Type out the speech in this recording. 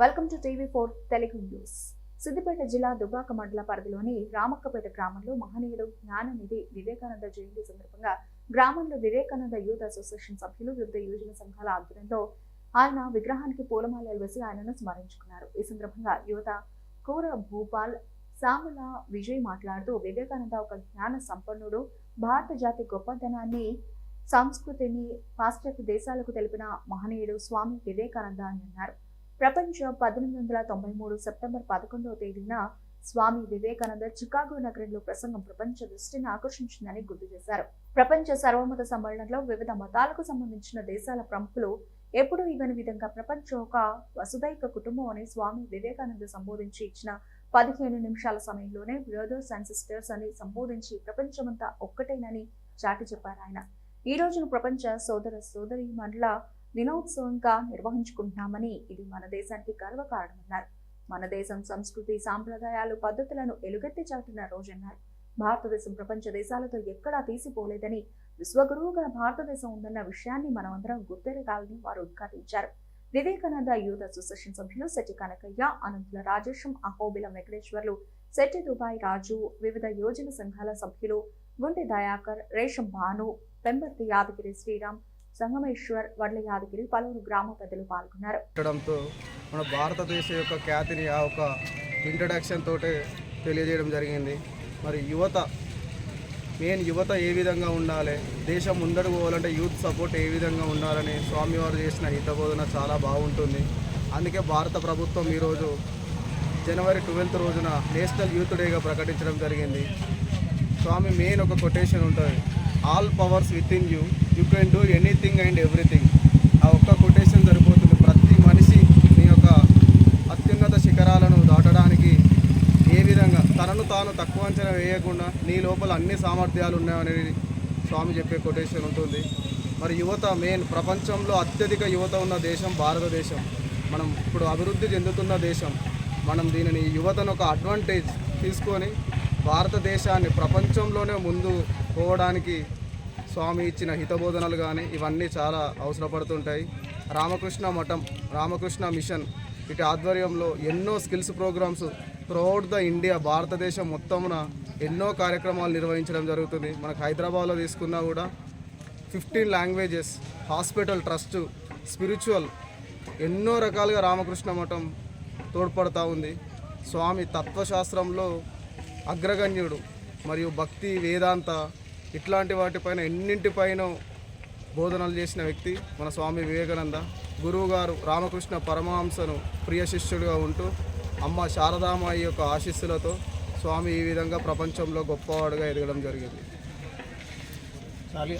Welcome to TV four Telugu news. Siddipet జిల్లా దుబ్బాక మండల పరిధిలోని రామక్కపేట గ్రామంలో మహనీయుడు జ్ఞాననిధి వివేకానంద జయంతి సందర్భంగా గ్రామంలో వివేకానంద యూత్ అసోసియేషన్ సభ్యులు వివిధ యువజన సంఘాల ఆధ్వర్యంలో ఆయన విగ్రహానికి పూలమాలలు వేసి ఆయనను స్మరించుకున్నారు. ఈ సందర్భంగా యువత కూర భూపాల్ సాముల విజయ్ మాట్లాడుతూ వివేకానంద ఒక జ్ఞాన సంపన్నుడు భారత జాతి గొప్పతనాన్ని సంస్కృతిని పాశ్చాత్య దేశాలకు తెలిపిన మహనీయుడు స్వామి వివేకానంద అని అన్నారు. ప్రపంచ పద్దెనిమిది వందల తొంభై మూడు సెప్టెంబర్ పదకొండవ తేదీన స్వామి వివేకానంద చికాగో నగరంలో ప్రసంగం ప్రపంచ దృష్టిని ఆకర్షించిందని గుర్తు చేశారు. ప్రపంచ సర్వమత సమ్మేళనంలో వివిధ మతాలకు సంబంధించిన దేశాల ప్రముఖులు ఎప్పుడూ ఇవ్వని విధంగా ప్రపంచం ఒక వసుదైక కుటుంబం అని స్వామి వివేకానంద సంబోధించి ఇచ్చిన పదిహేను నిమిషాల సమయంలోనే బ్రదర్స్ అండ్ సిస్టర్స్ అని సంబోధించి ప్రపంచమంతా ఒక్కటేనని చాటి చెప్పారు ఆయన. ఈ రోజును ప్రపంచ సోదర సోదరి మండల దినోత్సవంగా నిర్వహించుకుంటున్నామని ఇది మన దేశానికి గర్వకారణమన్నారు మన దేశం సంస్కృతి సాంప్రదాయాలు పద్ధతులను ఎలుగెత్తి చాటున్న రోజన్నారు. భారతదేశం ప్రపంచ దేశాలతో ఎక్కడా తీసిపోలేదని విశ్వగురువుగా భారతదేశం ఉందన్న విషయాన్ని మనమందరం గుర్తెరగాలని వారు ఉద్ఘాటించారు. వివేకానంద యూత్ అసోసియేషన్ సభ్యులు శెట్టి కనకయ్య అనంతుల రాజేశం అహోబిలం వెంకటేశ్వర్లు శెట్టి దుబాయ్ రాజు వివిధ యోజన సంఘాల సభ్యులు గుండె దయాకర్ రేషం భాను పెంబర్తి యాదగిరి శ్రీరామ్ సంగమేశ్వర్ వడ్ల యాదగిరి పలువురు గ్రామ పెద్దలు పాల్గొన్నారు. మన భారతదేశ యొక్క ఖ్యాతిని ఆ ఒక ఇంట్రడక్షన్ తోటే తెలియజేయడం జరిగింది. మరి యువత మెయిన్ యువత ఏ విధంగా ఉండాలి దేశం ముందడు పోవాలంటే యూత్ సపోర్ట్ ఏ విధంగా ఉండాలని స్వామివారు చేసిన హితబోధన చాలా బాగుంటుంది. అందుకే భారత ప్రభుత్వం ఈరోజు జనవరి ట్వెల్త్ రోజున నేషనల్ యూత్ డేగా ప్రకటించడం జరిగింది. స్వామి మెయిన్ ఒక కొటేషన్ ఉంటుంది. All powers with in you you can do anything and everything ఆ ఒక్క కొటేషన్ సరిపోతుంది. ప్రతి మనిషి నీ యొక్క అత్యున్నత శిఖరాలను దాటడానికి ఏ విధంగా తనను తాను తక్కువ అంచనా వేయకుండా నీ లోపల అన్ని సామర్థ్యాలు ఉన్నాయనేది స్వామి చెప్పే కొటేషన్ ఉంటుంది. మరి యువత మెయిన్ ప్రపంచంలో అత్యధిక యువత ఉన్న దేశం భారతదేశం. మనం ఇప్పుడు అభివృద్ధి చెందుతున్న దేశం. మనం దీనిని యువతను ఒక అడ్వాంటేజ్ తీసుకొని భారతదేశాన్ని ప్రపంచంలోనే ముందు పోవడానికి స్వామి ఇచ్చిన హితబోధనలు కానీ ఇవన్నీ చాలా అవసరపడుతుంటాయి. రామకృష్ణ మఠం రామకృష్ణ మిషన్ ఇటు ఆధ్వర్యంలో ఎన్నో skills programmes throughout the India భారతదేశం మొత్తమున ఎన్నో కార్యక్రమాలు నిర్వహించడం జరుగుతుంది. మనకు హైదరాబాద్లో తీసుకున్నా కూడా fifteen languages hospital trust spiritual ఎన్నో రకాలుగా రామకృష్ణ మఠం తోడ్పడతా ఉంది. స్వామి తత్వశాస్త్రంలో అగ్రగణ్యుడు మరియు భక్తి వేదాంత ఇట్లాంటి వాటిపైన ఎన్నింటిపైన బోధనలు చేసిన వ్యక్తి మన స్వామి వివేకానంద. గురువుగారు రామకృష్ణ పరమహంసను ప్రియ శిష్యుడిగా ఉంటూ అమ్మ శారదామాయి యొక్క ఆశీస్సులతో స్వామి ఈ విధంగా ప్రపంచంలో గొప్పవాడుగా ఎదగడం జరిగింది. చాలు